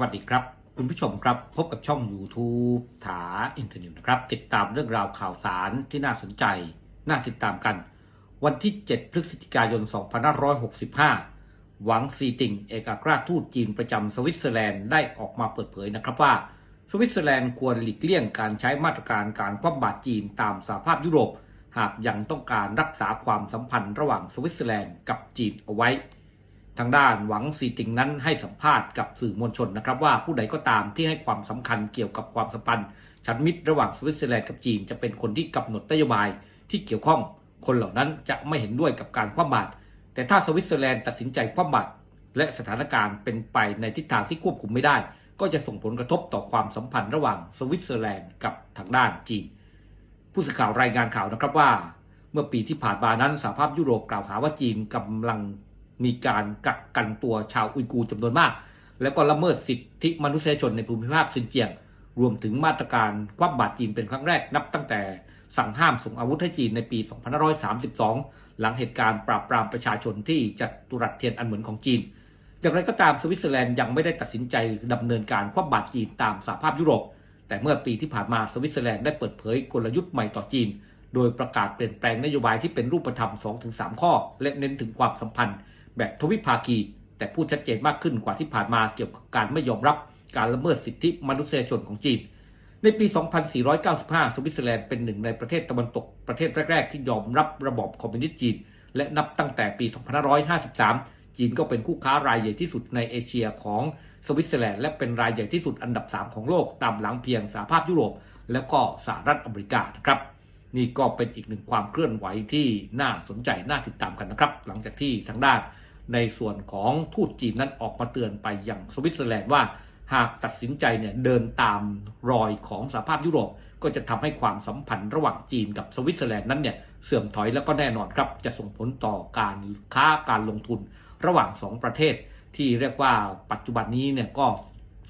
วัสดีครับ คุณผู้ชมครับพบกับช่อง YouTube ถาอินเทอร์เน็ตนะครับ ติดตามเรื่องราวข่าวสารที่น่าสนใจ น่าติดตามกัน วันที่ 7 พฤศจิกายน 2565 หวังซีติงเอกอัครราชทูตจีนประจำสวิตเซอร์แลนด์ได้ออกมาเปิดเผยนะครับว่า สวิตเซอร์แลนด์ควรหลีกเลี่ยงการใช้มาตรการการคว่ำบาตรจีนตามสหภาพยุโรป หากยังต้องการรักษาความสัมพันธ์ระหว่างสวิตเซอร์แลนด์กับจีนเอาไว้ ทางด้านหวังซีติงนั้นให้สัมภาษณ์กับสื่อมวลชนนะครับว่าผู้ใดก็ตามที่ให้ความสำคัญเกี่ยวกับความสัมพันธ์ชั้นมิตรระหว่างสวิตเซอร์แลนด์กับจีน จะเป็นคนที่กำหนดนโยบายที่เกี่ยวข้อง คนเหล่านั้นจะไม่เห็นด้วยกับการคว่ำบาตรแต่ถ้าสวิตเซอร์แลนด์ตัดสินใจคว่ำบาตรและสถานการณ์เป็นไปในทิศทางที่ควบคุมไม่ได้ ก็จะส่งผลกระทบต่อความสัมพันธ์ระหว่างสวิตเซอร์แลนด์กับทางด้านจีน ผู้สื่อข่าวรายงานข่าวนะครับว่า เมื่อปีที่ผ่านมานั้นสหภาพยุโรปกล่าวหาว่าจีนกำลัง มีการกักกันตัวชาวอุยกูร์จำนวนมาก แล้วก็ละเมิดสิทธิมนุษยชนในภูมิภาคซินเจียง รวมถึงมาตรการคว่ำบาตรจีนเป็นครั้งแรกนับตั้งแต่สั่งห้ามส่งอาวุธให้จีนในปี 2532 หลังเหตุการณ์ปราบปรามประชาชนที่จัตุรัสเทียนอันเหมือนของจีน อย่างไรก็ตามสวิตเซอร์แลนด์ยังไม่ได้ตัดสินใจดำเนินการคว่ำบาตรจีนตามสหภาพยุโรป แต่เมื่อปีที่ผ่านมาสวิตเซอร์แลนด์ได้เปิดเผยกลยุทธ์ใหม่ต่อจีน โดยประกาศเปลี่ยนแปลงนโยบายที่เป็นรูปธรรม 2-3 ข้อ และเน้นถึงความสัมพันธ์ แบบทวิภาคี แต่พูดชัดเจนมากขึ้นกว่าที่ผ่านมาเกี่ยวกับการไม่ยอมรับการละเมิดสิทธิมนุษยชนของจีน ในปี 2495 สวิตเซอร์แลนด์เป็นหนึ่งในประเทศตะวันตกประเทศแรก ๆ ที่ยอมรับระบอบคอมมิวนิสต์จีน และนับตั้งแต่ปี 2553 จีนก็เป็นคู่ค้ารายใหญ่ที่สุดในเอเชียของสวิตเซอร์แลนด์และเป็นรายใหญ่ที่สุดอันดับ 3 ของโลกตามหลังเพียงสหภาพยุโรป และก็สหรัฐอเมริกานะครับนี่ก็เป็นอีกหนึ่งความเคลื่อนไหวที่น่าสนใจน่าติดตามกันนะครับ หลังจากที่ทางด้าน ในส่วนของทูตจีนนั้นออกมาเตือนไปอย่างสวิตเซอร์แลนด์ว่า หากตัดสินใจเนี่ยเดินตามรอยของสหภาพยุโรป ก็จะทำให้ความสัมพันธ์ระหว่างจีนกับสวิตเซอร์แลนด์นั้นเนี่ยเสื่อมถอยแล้วก็แน่นอนครับ จะส่งผลต่อการค้าการลงทุนระหว่างสองประเทศ ที่เรียกว่าปัจจุบันนี้เนี่ยก็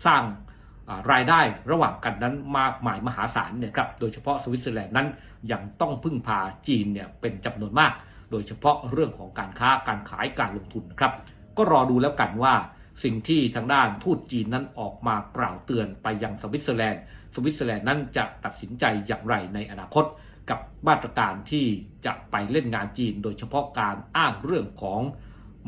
สร้างรายได้ระหว่างกันนั้นมากมายมหาศาลเนี่ยครับ โดยเฉพาะสวิตเซอร์แลนด์นั้นยังต้องพึ่งพาจีนเนี่ยเป็นจำนวนมาก โดยเฉพาะเรื่องของการค้าการขายการลงทุนนะครับ ก็รอดูแล้วกันว่าสิ่งที่ทางด้านทูตจีนนั้นออกมากล่าวเตือนไปยังสวิตเซอร์แลนด์ สวิตเซอร์แลนด์นั้นจะตัดสินใจอย่างไรในอนาคต กับมาตรการที่จะไปเล่นงานจีน โดยเฉพาะการอ้างเรื่องของ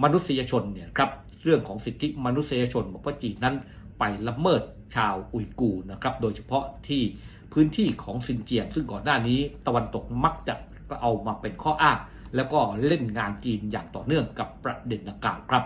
มนุษยชนเนี่ยครับเรื่องของสิทธิมนุษยชนบอกว่าจีนนั้นไปละเมิดชาวอุยกูร์นะครับโดยเฉพาะที่พื้นที่ของซินเจียง ซึ่งก่อนหน้านี้ตะวันตกมักจะเอามาเป็นข้ออ้าง แล้วก็เล่นงานจีนอย่างต่อเนื่องกับประเด็นดังกล่าวครับ